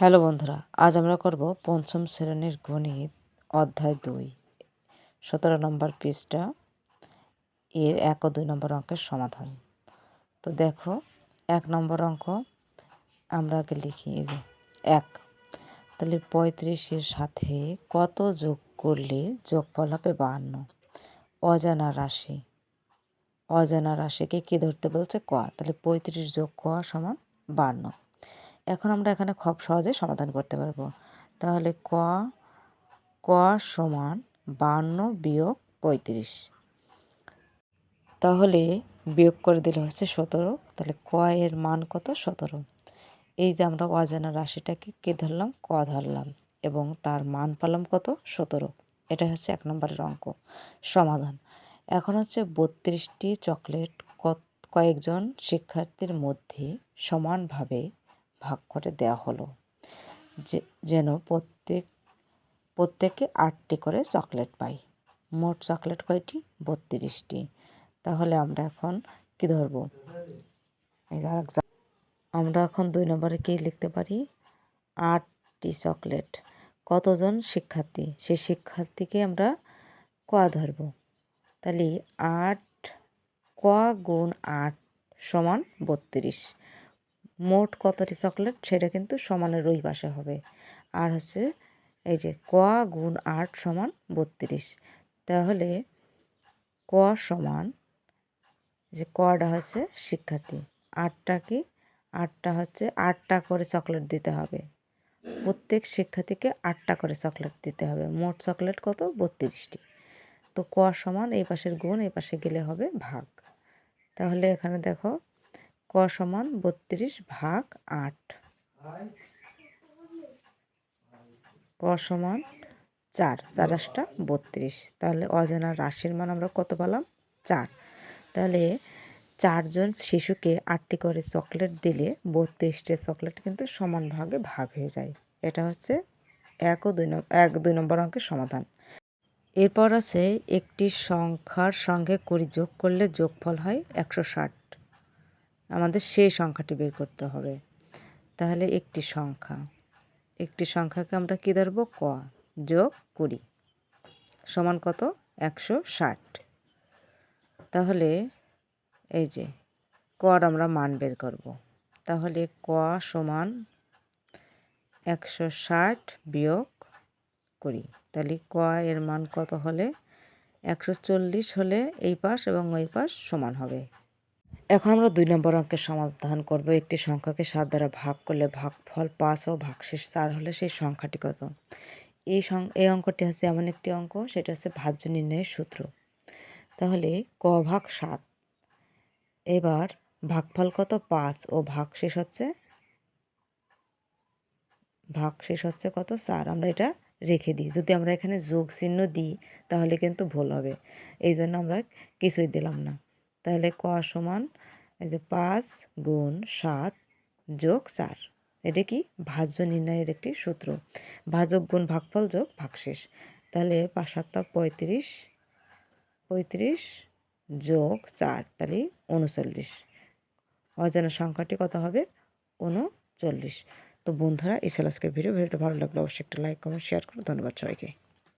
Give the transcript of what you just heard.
Hello বন্ধুরা, আজ আমরা করব পঞ্চম শ্রেণির গণিত অধ্যায় দুই। সতেরো নম্বর পৃষ্ঠা, এর এক ও দুই নম্বর অঙ্কের সমাধান। তো দেখো, এক নম্বর অঙ্ক, আমরা আগে লিখি এক। তাহলে পঁয়ত্রিশের সাথে কত যোগ করলে যোগফল হবে বাহান্ন? অজানা রাশি। অজানা রাশিকে কী ধরতে বলছে? ক। তাহলে পঁয়ত্রিশ যোগ ক সমান বান্ন এখন আমরা এখানে খুব সহজে সমাধান করতে পারব। তাহলে ক ক সমান বান্ন বিয়োগ পঁয়ত্রিশ। তাহলে বিয়োগ করে দিলে হচ্ছে সতেরো। তাহলে ক এর মান কত? সতেরো। এই যে আমরা অজানা রাশিটাকে কে ধরলাম? ক ধরলাম। এবং তার মান পালাম কত? সতেরো। এটা হচ্ছে এক নম্বরের অঙ্ক। সমাধান। এখন হচ্ছে বত্রিশটি চকলেট কয়েকজন শিক্ষার্থীর মধ্যে সমানভাবে ভাগ করে দেওয়া হলো। যেন প্রত্যেক, প্রত্যেকে আটটি করে চকলেট পাই। মোট চকলেট কয়টি? বত্রিশটি। তাহলে আমরা এখন কি ধরব? আমরা এখন দুই নম্বরে কী লিখতে পারি? আটটি চকলেট। কতজন শিক্ষার্থী? সেই শিক্ষার্থীকে আমরা ক ধরব? তাহলে আট, ক গুণ আট সমান বত্রিশ। মোট কতটি চকলেট? সেটা কিন্তু সমানের ওই পাশে হবে। আর হচ্ছে এই যে ক গুণ আট সমান বত্রিশ। তাহলে ক সমান যে কটা হচ্ছে শিক্ষার্থী। আটটা কি? আটটা হচ্ছে আটটা করে চকলেট দিতে হবে। প্রত্যেক শিক্ষার্থীকে আটটা করে চকলেট দিতে হবে। মোট চকলেট কত? বত্রিশটি তো ক সমান এই পাশের গুণ, এই পাশে গেলে হবে ভাগ। তাহলে এখানে দেখো ক সমান বত্রিশ ভাগ আট। ক সমান চার চার আটটা বত্রিশ। তাহলে অজানা রাশির মান আমরা কত পেলাম? চার। তাহলে চারজন শিশুকে আটটি করে চকলেট দিলে বত্রিশটি চকলেট কিন্তু সমান ভাগে ভাগ হয়ে যায়। এটা হচ্ছে এক ও দুই এক, দুই নম্বর অঙ্কের সমাধান। এরপর আছে একটি সংখ্যার সঙ্গে কুড়ি যোগ করলে যোগফল হয় একশো ষাট। আমাদের সেই সংখ্যাটি বের করতে হবে। তাহলে একটি সংখ্যা। একটি সংখ্যাকে আমরা কী ধরব? ক যোগ কুড়ি সমান কত? একশো ষাট। তাহলে এই যে কর আমরা মান বের করব। তাহলে ক সমান একশো ষাট বিয়োগ কুড়ি। তাহলে ক এর মান কত হলে? একশো চল্লিশ হলে এই পাশ এবং ওই পাশ সমান হবে। এখন আমরা দুই নম্বর অঙ্কের সমাধান করব। একটি সংখ্যাকে সাত দ্বারা ভাগ করলে ভাগফল পাঁচ ও ভাগশেষ চার হলে সেই সংখ্যাটি কত? এই সং, এই অঙ্কটি হচ্ছে এমন একটি অঙ্ক, সেটা হচ্ছে ভাজ্য নির্ণয়ের সূত্র। তাহলে ক ভাগ সাত, এবার ভাগফল কত? পাঁচ ও ভাগশেষ হচ্ছে ভাগশেষ হচ্ছে কত? চার। আমরা এটা রেখে দিই। যদি আমরা এখানে যোগ চিহ্ন দিই, তাহলে কিন্তু ভুল হবে। এই জন্য আমরা কিছুই দিলাম না। তাহলে ক সমান? এই যে পাঁচ গুণ সাত যোগ চার। এটা কি? ভাজ্য নির্ণয়ের একটি সূত্র। ভাজক গুণ ভাগফল যোগ ভাগশেষ। তাহলে পাঁচ পঁয়ত্রিশ পঁয়ত্রিশ যোগ চার, তাহলে উনচল্লিশ। অজানা সংখ্যাটি কত হবে? উনচল্লিশ। তো বন্ধুরা, এই ছিল আজকের ভিডিও। ভিডিওটা ভালো লাগলে অবশ্যই একটা লাইক, কমেন্ট, শেয়ার করো ধন্যবাদ সবাইকে।